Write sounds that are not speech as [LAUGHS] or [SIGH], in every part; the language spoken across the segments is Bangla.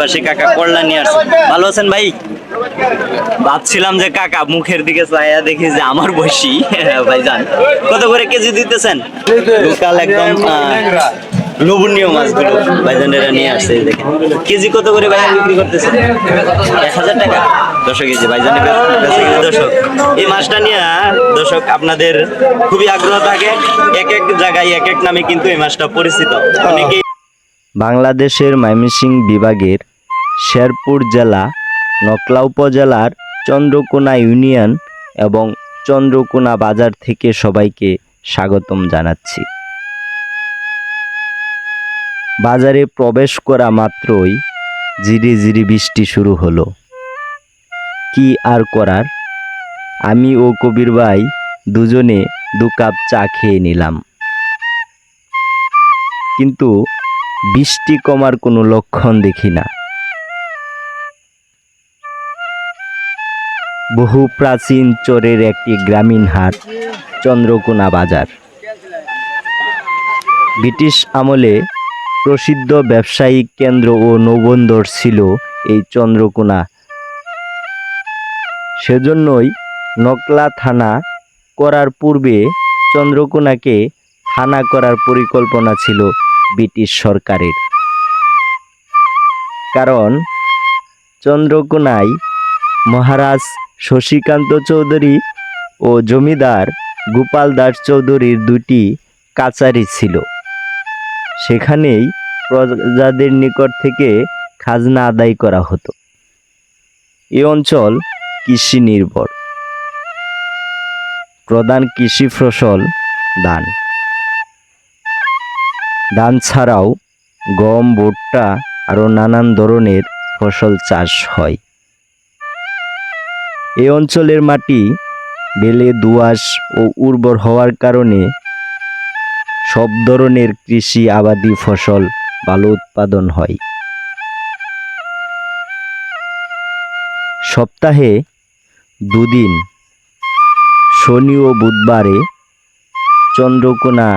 পাশে কাকা নিয়ে আসছে। ভালো আছেন ভাই? ভাবছিলাম যে কাকা মুখের দিকে চাইয়া দেখি যে আমার বসি ভাই যান কত করে কেজি দিতেছেন? লোকাল একদম লোভনীয় মাছগুলো ভাইজানেরা নিয়ে আসছে দেখেন। কেজি কত করে ভাই বিক্রি করতেছেন? এক হাজার টাকা। দশক দশক এই মাছটা নিয়ে, দর্শক, আপনাদের খুবই আগ্রহ থাকে। এক এক জায়গায় এক এক নামে কিন্তু এই মাছটা পরিচিত। অনেকেই বাংলাদেশের ময়মনসিংহ বিভাগের শেরপুর জেলা, নকলা উপজেলার চন্দ্রকোনা ইউনিয়ন এবং চন্দ্রকোনা বাজার থেকে সবাইকে স্বাগতম জানাচ্ছি। বাজারে প্রবেশ করা মাত্রই জিরি জিরি বৃষ্টি শুরু হলো। কি আর করার? আমি ও কবির ভাই দুজনে দু কাপ চা খেয়ে নিলাম। কিন্তু বৃষ্টি কমার কোনো লক্ষণ দেখি না। বহু প্রাচীন চরের একটি গ্রামীণ হাট, চন্দ্রকোনা বাজার। ব্রিটিশ আমলে প্রসিদ্ধ ব্যবসায়িক কেন্দ্র ও নৌবন্দর ছিল এই চন্দ্রকোনা। সেজন্যই নকলা থানা করার পূর্বে চন্দ্রকোনাকে থানা করার পরিকল্পনা ছিল। ব্রিটিশ সরকারের। কারণ চন্দ্রকোনায় মহারাজ শশীকান্ত চৌধুরী ও জমিদার গোপাল দাস চৌধুরীর দুটি কাচারি ছিল। সেখানেই প্রজাদের নিকট থেকে খাজনা আদায় করা হতো। এ অঞ্চল কৃষি নির্ভর। প্রধান কৃষি ফসল ধান। ধান ছাড়াও গম, ভুট্টা আরও নানান ধরনের ফসল চাষ হয়। এই অঞ্চলের মাটি বেলে দোআঁশ ও উর্বর হওয়ার কারণে সব ধরনের কৃষি আবাদি ফসল ভালো উৎপাদন হয়। সপ্তাহে দুদিন, শনি ও বুধবারে চন্দ্রকোনা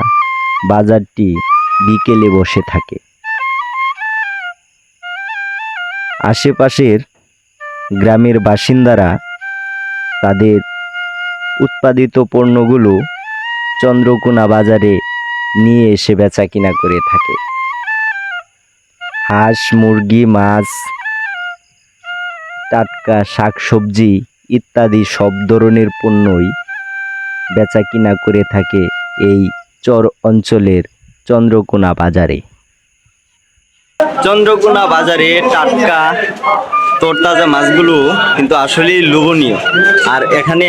বাজারটি বিকেলে বসে থাকে। আশেপাশের গ্রামের বাসিন্দারা তাদের উৎপাদিত পণ্যগুলো চন্দ্রকোনা বাজারে নিয়ে এসে বেচা কিনা করে থাকে। হাঁস, মুরগি, মাছ, টাটকা শাকসবজি ইত্যাদি সব ধরনের পণ্যই বেচা কিনা করে থাকে এই চর অঞ্চলের চন্দ্রকোনা বাজারে। চন্দ্রকোনা বাজারে টাটকা, তরতাজা মাছগুলো কিন্তু আসলেই লোভনীয়। আর এখানে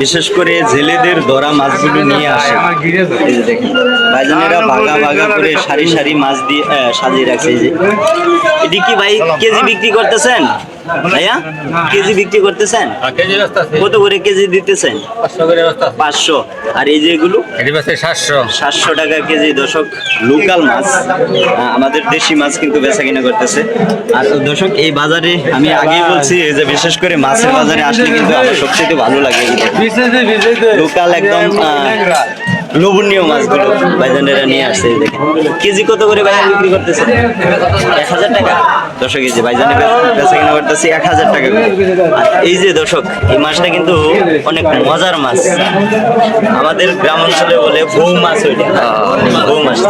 বিশেষ করে জেলেদের ধরা মাছগুলো নিয়ে আসে। ভাইজানেরা ভাগা ভাগা করে সারি সারি মাছ দিয়ে সাজিয়ে রাখছে। এটি কি ভাই কেজি বিক্রি করতেছেন? ভাইয়া কেজি বিক্রি করতেছেন? আছে। কত করে কেজি দিতেছেন? পাঁচশো আর এই যেগুলো? সাতশো। সাতশো টাকা কেজি দর্শক লোকাল মাছ। আমাদের দেশি মাছ কিন্তু বেচা কিনা করতেছে। আর দর্শক এই বাজারে আমি আগেই বলছি এই যে বিশেষ করে মাছের বাজারে আসলে কিন্তু আমার সবচেয়ে ভালো লাগে। লোকাল একদম মাছগুলো নিয়ে আসছে, দেখেন। কেজি কত করে বিক্রি করতেছে? এক হাজার টাকা। দর্শক, এই যে কিনা এক হাজার টাকা এই যে দর্শক, এই মাছটা কিন্তু অনেক মজার মাছ। আমাদের গ্রাম অঞ্চলে বলে বউ মাছ ওইটা। বউ মাছ।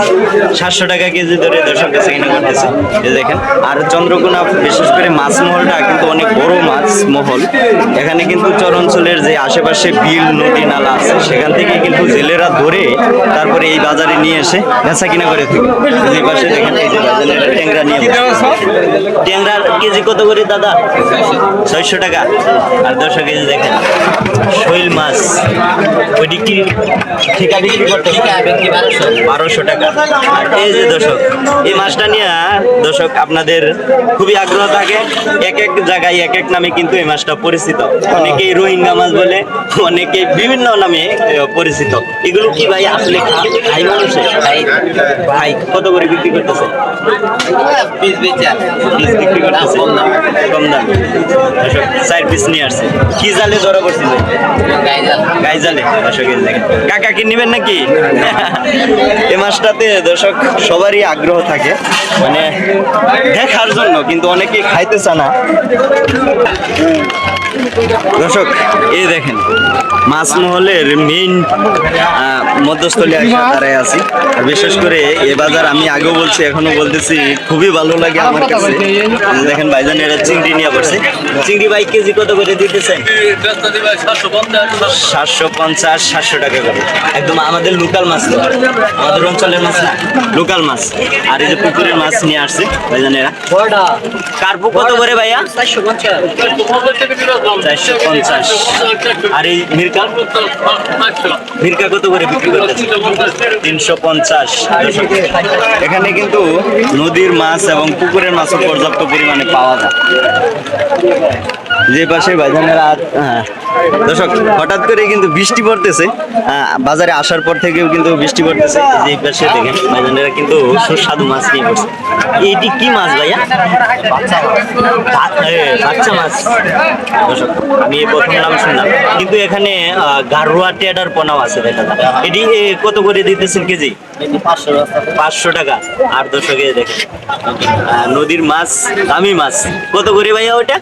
সাতশো টাকা কেজি ধরে দর্শক কাছে কিনে করতেছে। এই দেখেন, আর চন্দ্রকোনা, বিশেষ করে মাছ মহলটা কিন্তু অনেক বড় মাছ মহল। এখানে কিন্তু চর অঞ্চলের যে আশেপাশে বিল, নদী, নালা আছে, সেখান থেকে কিন্তু জেলেরা ধরে তারপরে এই বাজারে নিয়ে এসে বেচা কিনা করে ট্যাংরা নিয়ে ট্যাংরার কেজি কত করে দাদা? ছয়শো টাকা। আর দশশো কেজি দেখেন, শৈল মাছ। ওইটি কি ঠিকা বিক্রি করতে বারোশো টাকা। আর এই যে দর্শক, এই মাছটা নিয়ে, দর্শক, আপনাদের খুবই আগ্রহ থাকে। এক এক জায়গায় এক এক নামে কিন্তু এই মাছটা পরিচিত। অনেকেই রোহিঙ্গা মাছ বলে অনেকে বিভিন্ন নামে পরিচিত। এগুলো কি ভাই আসলে খাই মানুষে? খাই খাই কত করে বিক্রি করতেছে? পিস বেচা পিস বিক্রি করতেছে? কম দাম। কম দাম। চার পিস নিয়ে আসছে। কি জালে ধরা পড়ছিল গাই জালে দর্শক কাকা কি নেবেন নাকি? [LAUGHS] এ মাসটাতে দর্শক সবারই আগ্রহ থাকে। মানে দেখার জন্য কিন্তু অনেকেই খাইতে চায় না। দর্শক এই দেখেন মাছ মহলের মেইন মধ্যস্থলে আসা দাঁড়ায় আছি। আর বিশেষ করে এ বাজার আমি আগেও বলছি এখনও বলতেছি খুবই ভালো লাগে আমার কাছে। দেখেন ভাইজান এরা চিংড়ি নিয়ে পড়ছে চিংড়ি ভাই কেজি কত করে দিতেছেন সাতশো পঞ্চাশ সাতশো টাকা করে। একদম আমাদের লোকাল মাছ তো। আমাদের অঞ্চলের মাছ না লোকাল মাছ। আর এই যে পুকুরের মাছ নিয়ে আসছে ভাইজানেরা কার্পু কত করে ভাইয়া? চারশো পঞ্চাশ। আর এই মির্কা? মির্কা কত করে বিক্রি করতেছে? তিনশো পঞ্চাশ। এখানে কিন্তু নদীর মাছ এবং পুকুরের মাছও পর্যাপ্ত পরিমাণে পাওয়া যায়। যে পাশে ভাইজানেরা হ্যাঁ, দর্শক হঠাৎ করে কিন্তু বৃষ্টি পড়তেছে। বাজারে আসার পর থেকেও কিন্তু বৃষ্টি পড়তেছে। যে পাশে দেখেন ভাইজানেরা কিন্তু সুস্বাদু মাছ নিয়ে পড়ছে এইটি কি মাছ ভাইয়া? বাচ্চা মাছ। দর্শক আমি প্রথম নাম শুনলাম। কিন্তু এখানে গারুয়া টেডার পোনাও আছে দেখা এটি কত করে দিতেছেন কেজি? পাঁচশো টাকা। আর দর্শকে দেখেন আহ, নদীর মাছ দামি মাছ। কত করে ভাইয়া ওইটা?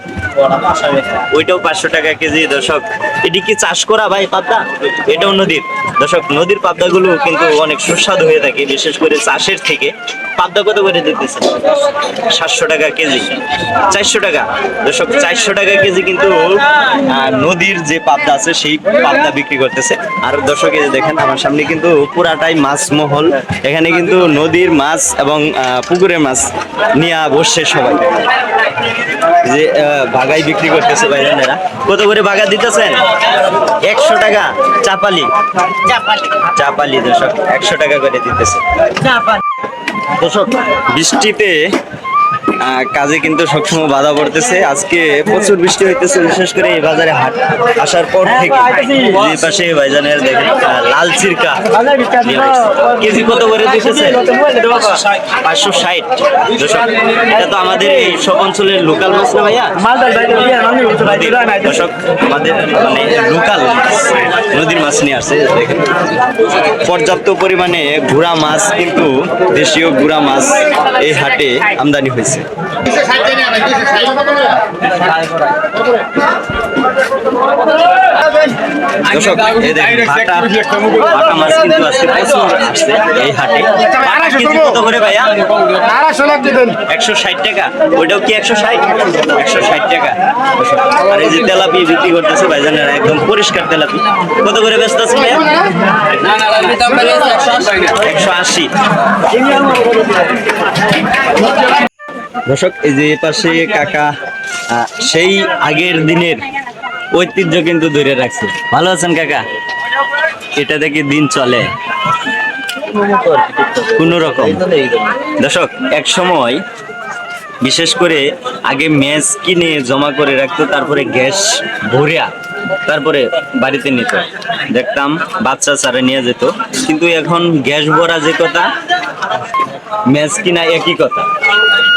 ওইটাও পাঁচশো টাকা কেজি দর্শক। এটি কি চাষ করা ভাই পাবদা? এটাও নদীর। দর্শক নদীর পাবদাগুলো কিন্তু অনেক সুস্বাদু হয়ে থাকে বিশেষ করে চাষের থেকে। পাবদা কত করে দিতেছে? সাতশো টাকা কেজি। চারশো টাকা। দর্শক চারশো টাকা কেজি কিন্তু নদীর যে পাবদা আছে সেই পাবদা বিক্রি করতেছে। আর দর্শক এই দেখেন আমার সামনে কিন্তু পুরাটাই মাছ মহল এখানে কিন্তু নদীর মাছ এবং পুকুরের মাছ নিয়ে বসছে সবাই। যে বাগাই বিক্রি করতেছে ভাইজানেরা। কত করে বাগা দিতেছেন? একশো টাকা চাপালি। চাপালি। দর্শক একশো টাকা করে দিতেছে। দর্শক বৃষ্টিতে কাজে কিন্তু সবসময় বাধা পড়তেছে। আজকে প্রচুর বৃষ্টি হইতেছে, বিশেষ করে এই বাজারে হাট আসার পর থেকে। যে পাশে ভাইজানের দেখেন লাল চিরকা কেজি কত করে দিতেছে? পাঁচশো ষাট এটা তো আমাদের এই সব অঞ্চলের লোকাল মাছ না ভাইয়া? দর্শক, আমাদের মানে লোকাল নদীর মাছ নিয়ে আসছে, দেখেন। পর্যাপ্ত পরিমাণে গুড়া মাছ কিন্তু দেশীয় গুড়া মাছ এই হাটে আমদানি হয়েছে। দর্শক এই দেখেন বাটা বাটা মাছ কিন্তু আজকে প্রচুর আসছে এই হাটে। বাটা কেজি কত করে ভাইয়া? একশো ষাট টাকা। ওইটাও কি একশো ষাট? একশো ষাট টাকা। আর এই যে তেলাপি বিক্রি করতেছে ভাইজানেরা একদম পরিষ্কার তেলাপি। কত করে ব্যস্ত আছে ভাইয়া? একশো আশি। দর্শক, এই যে পাশে কাকা সেই আগের দিনের ঐতিহ্য কিন্তু ধরে রাখছে। ভালো আছেন কাকা? এটা থেকে দিন চলে। কোন রকম। দর্শক, এক সময় বিশেষ করে আগে ম্যাচ কিনে জমা করে রাখতো, তারপরে গ্যাস ভরিয়া তারপরে বাড়িতে নিত। দেখতাম বাচ্চা চারা নিয়ে যেত, কিন্তু এখন গ্যাস ভরা যে কথা ম্যাচ কিনা একই কথা।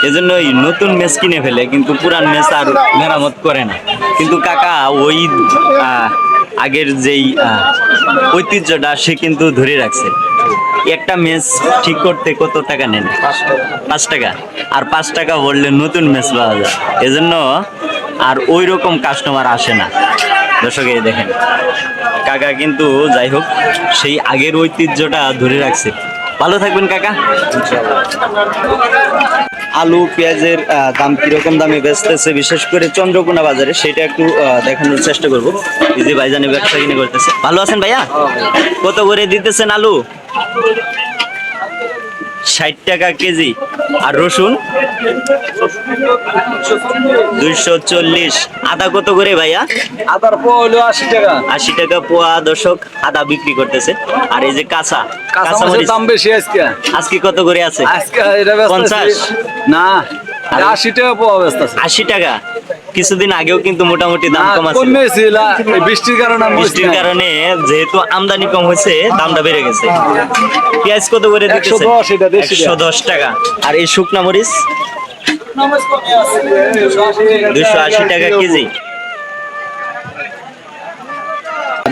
এজন্য ওই নতুন ম্যাচ কিনে ফেলে, কিন্তু পুরান ম্যাচ আর মেরামত করে না। কিন্তু কাকা, ওই আগের যেই ঐতিহ্যটা সে কিন্তু ধরে রাখছে। একটা ম্যাচ ঠিক করতে কত টাকা নেন? পাঁচ টাকা। আর পাঁচ টাকা বললে নতুন ম্যাচ পাওয়া যায়। এজন্য আর ওই রকম কাস্টমার আসে না। দর্শক দেখেন। কাকা কিন্তু যাই হোক, সেই আগের ঐতিহ্যটা ধরে রাখছে। ভালো থাকবেন, কাকা। আলু পেঁয়াজের দাম কীরকম দামে বেচতেছে বিশেষ করে চন্দ্রকোনা বাজারে সেটা একটু দেখানোর চেষ্টা করব। যে ভাইজানি ব্যবসা কিনে করতেছে। ভালো আছেন ভাইয়া? কত করে দিতেছেন আলু? ষাট টাকা কেজি। আর রসুন? দুইশো চল্লিশ। আদা কত করে ভাইয়া? আদার পোয়া হলো আশি টাকা। আশি টাকা পোয়া দশক আদা বিক্রি করতেছে। আর এই যে কাঁচা কাঁচা মরিচ। দাম বেশি আজকে। আজকে কত করে আছে? আজকে এটা পঞ্চাশ? না আশি টাকা পোয়া ব্যস্ত আছে। আশি টাকা? কিছুদিন আগেও কিন্তু মোটামুটি দাম কম আছে। বৃষ্টির কারণে বৃষ্টির কারণে যেহেতু আমদানি কম হয়েছে দামটা বেড়ে গেছে। পেঁয়াজ কত করে দিতেছে 110 এটা দেশি একশো দশ টাকা। আর এই শুকনা মরিচ? দুশো আশি টাকা কেজি।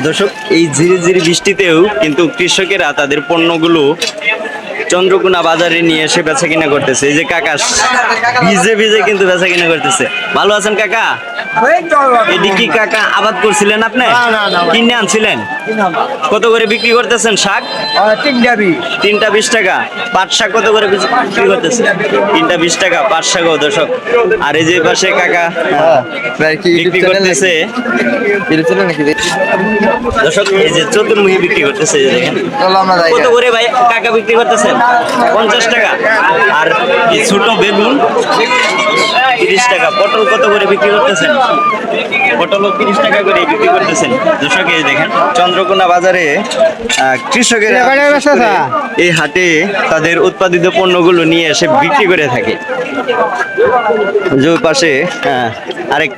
দর্শক এই ঝিরি ঝিরি বৃষ্টিতেও কিন্তু কৃষকেরা তাদের পণ্যগুলো চন্দ্রকোনা বাজারে নিয়ে এসে বেচা কিনা করতেছে। এই যে কাকা, ভিজে ভিজে কিন্তু বেচা কিনা করতেছে। ভালো আছেন কাকা? এটি কি কাকা আবাদ করছিলেন আপনি? কিনে আনছিলেন? কত করে বিক্রি করতেছেন শাক? তিনটা বিশ। টাকা। পাট শাক কত করে বিক্রি করতেছে তিনটা বিশ। টাকা পাট শাকও দর্শক। আর এই যে পাশে কাকা বিক্রি করতেছে? দর্শক এই যে চতুর্মুখী বিক্রি করতেছে কত করে ভাই কাকা বিক্রি করতেছেন? পঞ্চাশ টাকা। আর ছোট বেগুন তিরিশ টাকা। পটল কত করে বিক্রি করতেছেন? পটলও তিরিশ টাকা করে বিক্রি করতেছেন। দর্শক এই দেখেন চন্দ্রকোনা বাজারে কৃষকেরা এই হাটে তাদের উৎপাদিত পণ্যগুলো নিয়ে এসে বিক্রি করে থাকে। যে পাশে আরেক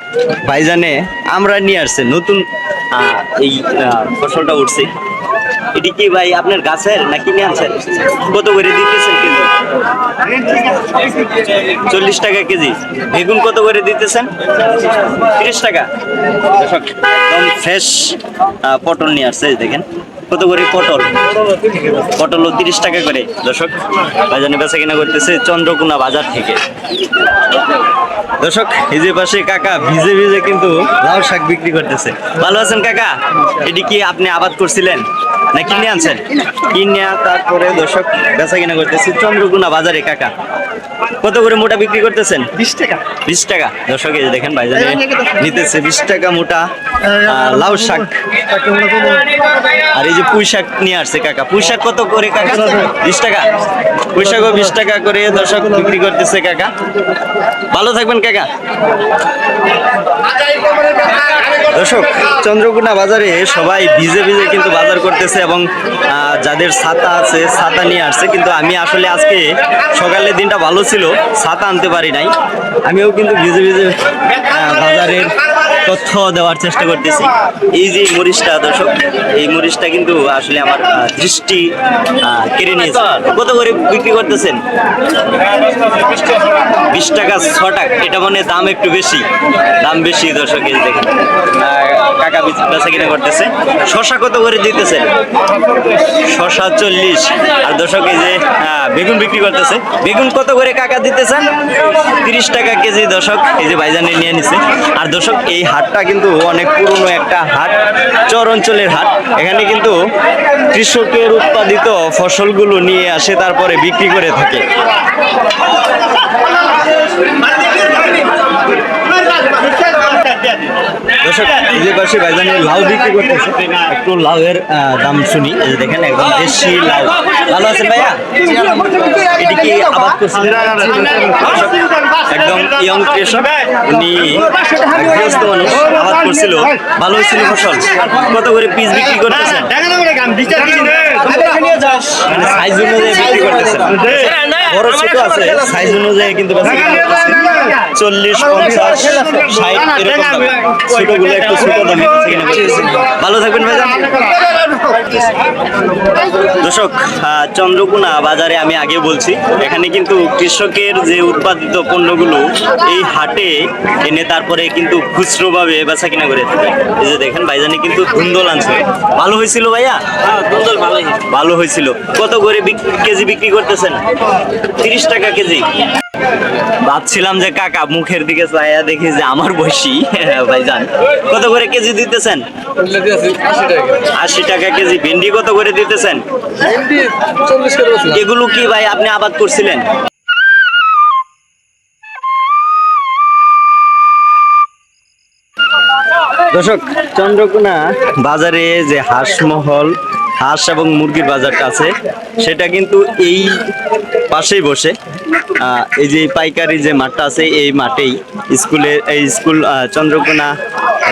ভাইজানে আমরা নিয়ে আসছে নতুন এই ফসলটা উঠছে। এটি কি ভাই আপনার গাছের না কিনে আনছেন? কত করে দিতেছেন কেজি? চল্লিশ টাকা কেজি। বেগুন কত করে দিতেছেন? তিরিশ টাকা। একদম ফ্রেশ পটল নিয়ে আসছে দেখেন। কত করে পটল? পটল তিরিশ টাকা করে। দর্শক বাজানে বেচা কিনা করতেছে চন্দ্রকোনা বাজার থেকে। দর্শক এই যে পাশে কাকা ভিজে ভিজে কিন্তু লাউ শাক বিক্রি করতেছে। ভালো আছেন কাকা? এটি কি আপনি আবাদ করছিলেন না কিনে আনছেন? কিনে তারপরে দর্শক বেচা কিনা করতেছে চন্দ্রকোনা বাজারে কাকা। কত করে মোটা বিক্রি করতেছেন? বিশ টাকা। বিশ টাকা। দর্শক এই যে দেখেন ভাইজানে নিতেছে বিশ টাকা মোটা। লাউ শাক। আর এই যে পুঁই শাক নিয়ে আসছে কাকা। পুঁই শাক কত করে কাকা? বিশ টাকা। পুঁই শাকও বিশ টাকা করে দর্শক বিক্রি করতেছে কাকা। ভালো থাকবেন কাকা। দর্শক, চন্দ্রকোনা বাজারে সবাই ভিজে ভিজে কিন্তু বাজার করতেছে এবং যাদের ছাতা আছে, ছাতা নিয়ে আসছে। কিন্তু আমি আসলে আজকে সকালের দিনটা ভালো ছিল, ছাতা আনতে পারি নাই। আমিও কিন্তু ভিজে ভিজে বাজারের তথ্য দেওয়ার চেষ্টা করতেছি। এই যে মরিচটা, দর্শক, এই মরিচটা কিন্তু আসলে আমার দৃষ্টি কেড়ে নিয়েছে। কত করে বিক্রি করতেছেন? বিশ টাকা ছ টাকা। এটা মানে দাম একটু বেশি। দাম বেশি, দর্শক, এই দেখেন। কাকা বিচ- কিনা করতেছে। শশা কত করে দিতেছেন? শশা চল্লিশ। আর দর্শক, এই যে বেগুন বিক্রি করতেছে। বেগুন কত করে কাকা দিতেছেন তিরিশ টাকা কেজি, দর্শক, এই যে বাইজানে নিয়ে নিছে। আর দর্শক, এই হাটটা কিন্তু অনেক পুরনো একটা হাট চর অঞ্চলের হাট। এখানে কিন্তু কৃষকের উৎপাদিত ফসলগুলো নিয়ে আসে, তারপরে বিক্রি করে থাকে। লাউ বিক্রি করতেছে, একটু লাউয়ের দাম শুনি। দেখেন, একদম দেশি লাউ। ভালো আছেন ভাইয়া? এটি কি আবাদ করছিলেন একদম ইয়ং কৃষক উনি গৃহস্থ মানুষ আবাদ করছিল ভালো হয়েছিল ফসল কত করে পিস বিক্রি করতেছেন মানে সাইজ অনুযায়ী বিক্রি করতেছেন বড় ছোট আছে সাইজ অনুযায়ী কিন্তু। চল্লিশ পঞ্চাশ ষাট এরকম ছোটগুলো একটু ছোট দামে। ভালো থাকবেন ভাইজান। দর্শক চন্দ্রকোনা বাজারে আমি আগে বলছি এখানে কিন্তু কৃষকের যে উৎপাদিত পণ্যগুলো এই হাটে এনে তারপরে কিন্তু খুচরো ভাবে বেচা কিনা করে থাকে। এই যে দেখেন ভাইজানে কিন্তু ধুন্দল আনছে। ভালো হয়েছিল ভাইয়া? ধুন্দল ভালো ভালো হয়েছিল। কত করে কেজি বিক্রি করতেছেন? তিরিশ টাকা কেজি। ভাবছিলাম যে কাকা মুখের দিকে চাইয়া দেখি যে আমার বয়সী। [LAUGHS] ভাইজান কত করে কেজি দিতেছেন? আশি টাকা কেজি। ভেন্ডি কত করে দিতেছেন? এগুলো কি ভাই আপনি আবাদ করছিলেন? দর্শক চন্দ্রকোনা বাজারে যে হাঁসমহল হাঁস এবং মুরগির বাজারটা আছে সেটা কিন্তু এই পাশেই বসে। এই যে পাইকারি যে মাঠটা আছে এই মাঠেই স্কুলের এই স্কুল চন্দ্রকোনা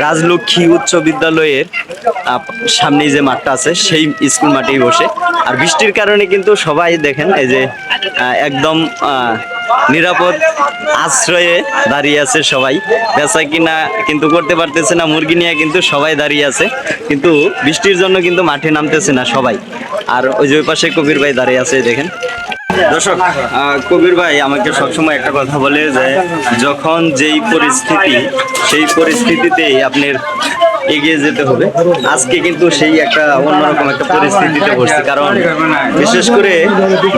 রাজলক্ষ্মী উচ্চ বিদ্যালয়ের আহ, সামনেই যে মাঠটা আছে সেই স্কুল মাঠেই বসে। আর বৃষ্টির কারণে কিন্তু সবাই দেখেন এই যে একদম নিরাপদ আশ্রয়ে দাঁড়িয়ে আছে সবাই। বেচা কিনা কিন্তু করতে পারতেছে না মুরগি নিয়ে কিন্তু সবাই দাঁড়িয়ে আছে। কিন্তু বৃষ্টির জন্য কিন্তু মাঠে নামতেছে না সবাই। আর ওই যে ওই পাশে কবির ভাই দাঁড়িয়ে আছে দেখেন। দর্শক কবির ভাই আমাকে সবসময় একটা কথা বলে যে, যখন যেই পরিস্থিতি, সেই পরিস্থিতিতেই আপনার এগিয়ে যেতে হবে। আজকে কিন্তু সেই একটা অন্যরকম একটা পরিস্থিতিতে পড়ছি কারণ বিশেষ করে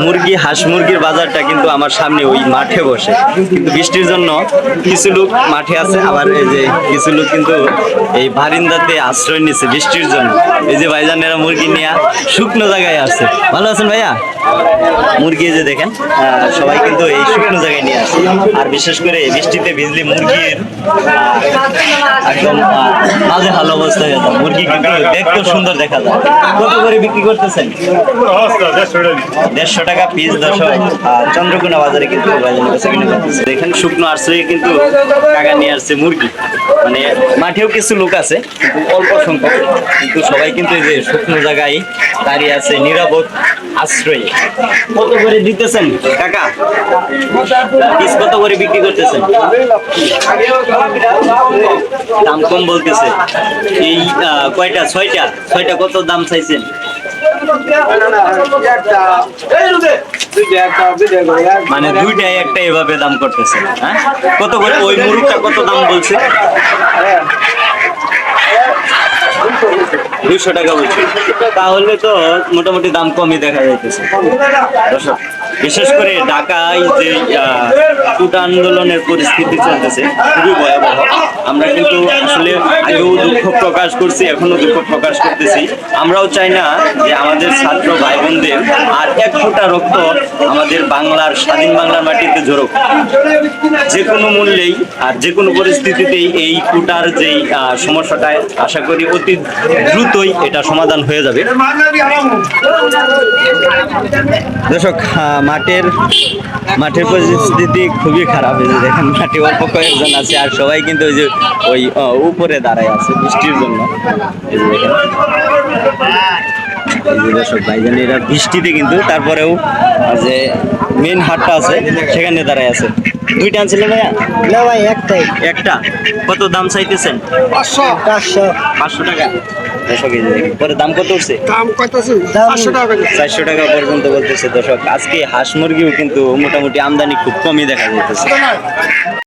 মুরগি, হাঁস মুরগির বাজারটা কিন্তু আমার সামনে ওই মাঠে বসে। কিন্তু বৃষ্টির জন্য কিছু লোক মাঠে আছে, আবার এই যে কিছু লোক কিন্তু এই বারিন্দাতে আশ্রয় নিচ্ছে বৃষ্টির জন্য। এই যে ভাইজানেরা মুরগি নিয়ে শুকনো জায়গায় আছে ভালো আছেন ভাইয়া? মুরগি যে দেখেন সবাই কিন্তু এই শুকনো জায়গায় নিয়ে আসে আর বিশেষ করে বৃষ্টিতে ভিজলে মুরগির একদম বাজে ভালো অবস্থা হয়ে যায় মুরগি কিন্তু দেখতেও সুন্দর দেখা যায়। কত করে বিক্রি করতেছেন? দেড়শো টাকা। পিস দশক চন্দ্রকোনা বাজারে কিন্তু দেখেন শুকনো আশ্রয়ে কিন্তু টাকা নিয়ে আসছে মুরগি। মানে মাঠেও কিছু লোক আছে কিন্তু অল্প সংখ্যক। কিন্তু সবাই কিন্তু এই যে শুকনো জায়গায় দাঁড়িয়ে আছে নিরাপদ আশ্রয়ে। কত করে দিতেছেন কাকা? পিস কত করে বিক্রি করতেছেন? দাম কম বলতেছে। এই কয়টা? ছয়টা? ছয়টা কত দাম চাইছেন? মানে দুইটাই একটা এভাবে দাম করতেছে হ্যাঁ? কত করে? ওই মুরগটা কত দাম বলছে? দুইশো টাকা বলছে। তাহলে তো মোটামুটি দাম কমই দেখা যাইতেছে। বিশেষ করে ঢাকায় যে কোটা আন্দোলনের পরিস্থিতি চলতেছে খুবই ভয়াবহ। আমরা কিন্তু আসলে আগেও দুঃখ প্রকাশ করছি এখনও দুঃখ প্রকাশ করতেছি। আমরাও চাই না যে আমাদের ছাত্র ভাই বোনদের আর এক ফোঁটা রক্ত আমাদের বাংলার স্বাধীন বাংলার মাটিতে ঝরুক। যে কোনো মূল্যেই আর যে কোনো পরিস্থিতিতেই এই কোটার যেই আহ, সমস্যাটা আশা করি অতি দ্রুতই এটা সমাধান হয়ে যাবে। দর্শক মাঠের মাঠের পরিস্থিতি খুবই খারাপ। এই যে দেখেন মাঠে অল্প কয়েকজন আছে আর সবাই কিন্তু ওই যে ওই উপরে দাঁড়ায় আছে বৃষ্টির জন্য। এই যে দেখেন। দর্শক ভাইজান বৃষ্টিতে কিন্তু তারপরেও যে মেন হাটটা আছে সেখানে দাঁড়ায় আছে। দুইটা আনছিলেন ভাইয়া? না ভাই একটাই। একটা। কত দাম চাইতেছেন? পাঁচশো পাঁচশো। পাঁচশো টাকা। দর্শক এই যে পরে দাম কত উঠছে দাম কত দাম- পাঁচশো টাকা চারশো টাকা পর্যন্ত বলতেছে দর্শক। আজকে হাঁস মুরগিও কিন্তু মোটামুটি আমদানি খুব কমই দেখা যাইতেছে।